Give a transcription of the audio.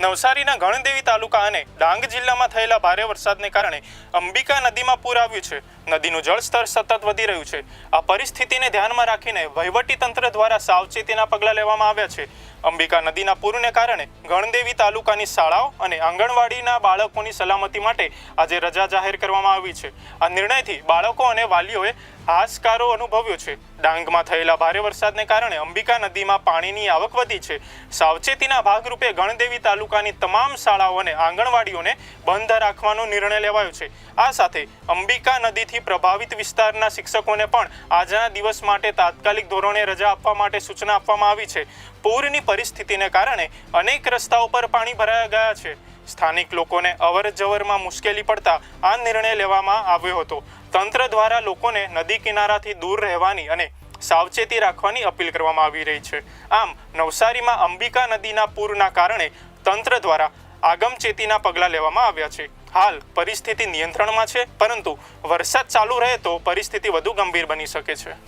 નવસારીના ગણદેવી તાલુકા અને ડાંગ જિલ્લામાં થયેલા ભારે વરસાદને કારણે અંબિકા નદીમાં પૂર આવ્યું છે. નદીનું જળસ્તર સતત વધી રહ્યું છે. આ પરિસ્થિતિને ધ્યાનમાં રાખીને વહીવટી તંત્ર દ્વારા સાવચેતીના પગલાં લેવામાં આવ્યા છે. અંબિકા નદીના પૂરને કારણે ગણદેવી તાલુકાની શાળાઓ અને આંગણવાડીના બાળકોની સલામતી માટે આજે રજા જાહેર કરવામાં આવી છે. આ નિર્ણયથી બાળકો અને વાલીઓએ હાશકારો અનુભવ્યો છે. ડાંગમાં થયેલા ભારે વરસાદને કારણે અંબિકા નદીમાં પાણીની આવક વધી છે. સાવચેતીના ભાગરૂપે ગણદેવી તાલુકાની તમામ શાળાઓ અને આંગણવાડીઓને બંધ રાખવાનો નિર્ણય લેવાયો છે. આ સાથે અંબિકા નદીથી પ્રભાવિત વિસ્તારના શિક્ષકોને પણ આજના દિવસ માટે તાત્કાલિક ધોરણે રજા આપવા માટે સૂચના આપવામાં આવી છે. પૂરની પરિસ્થિતિને કારણે અનેક રસ્તાઓ પર પાણી ભરાયા ગયા છે. સ્થાનિક લોકોને અવર જવરમાં મુશ્કેલી પડતા આ નિર્ણય લેવામાં આવ્યો હતો. તંત્ર દ્વારા લોકોને નદી કિનારાથી દૂર રહેવાની અને સાવચેતી રાખવાની અપીલ કરવામાં આવી રહી છે. આમ, નવસારીમાં અંબિકા નદીના પૂરના કારણે તંત્ર દ્વારા આગમચેતીના પગલાં લેવામાં આવ્યા છે. હાલ, પરિસ્થિતિ નિયંત્રણમાં છે, પરંતુ વરસાદ ચાલુ રહે તો પરિસ્થિતિ વધુ ગંભીર બની શકે છે.